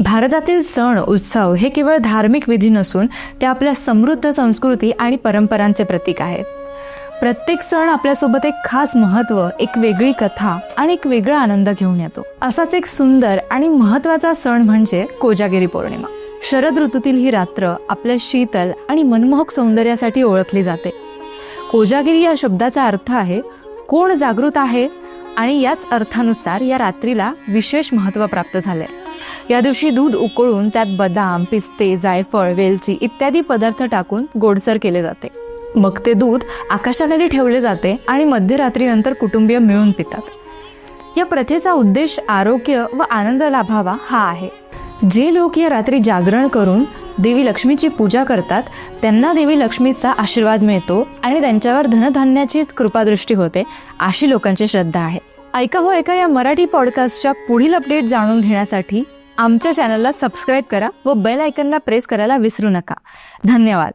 भारतातील सण उत्सव हे केवळ धार्मिक विधी नसून ते आपल्या समृद्ध संस्कृती आणि परंपरांचे प्रतीक आहेत. प्रत्येक सण आपल्यासोबत एक खास महत्त्व एक वेगळी कथा आणि एक वेगळा आनंद घेऊन येतो. असाच एक सुंदर आणि महत्त्वाचा सण म्हणजे कोजागिरी पौर्णिमा. शरद ऋतूतील ही रात्र आपल्या शीतल आणि मनमोहक सौंदर्यासाठी ओळखली जाते. कोजागिरी या शब्दाचा अर्थ आहे कोण जागृत आहे आणि याच अर्थानुसार या रात्रीला विशेष महत्त्व प्राप्त झाले या दिवशी दूध उकळून त्यात बदाम पिस्ते जायफळ वेलची इत्यादी पदार्थ टाकून गोडसर केले जाते. मग ते दूध आकाशाखाली ठेवले जाते आणि मध्यरात्रीनंतर कुटुंबीय मिळून पितात. या प्रथेचा उद्देश आरोग्य व आनंद लाभावा हा आहे. जे लोक या रात्री जागरण करून देवी लक्ष्मीची पूजा करतात त्यांना देवी लक्ष्मीचा आशीर्वाद मिळतो आणि त्यांच्यावर धनधान्याची कृपादृष्टी होते अशी लोकांची श्रद्धा आहे. ऐका हो ऐका या मराठी पॉडकास्टच्या पुढील अपडेट जाणून घेण्यासाठी आमच्या चॅनलला सबस्क्राईब करा व बेल आयकनला प्रेस करायला विसरू नका. धन्यवाद.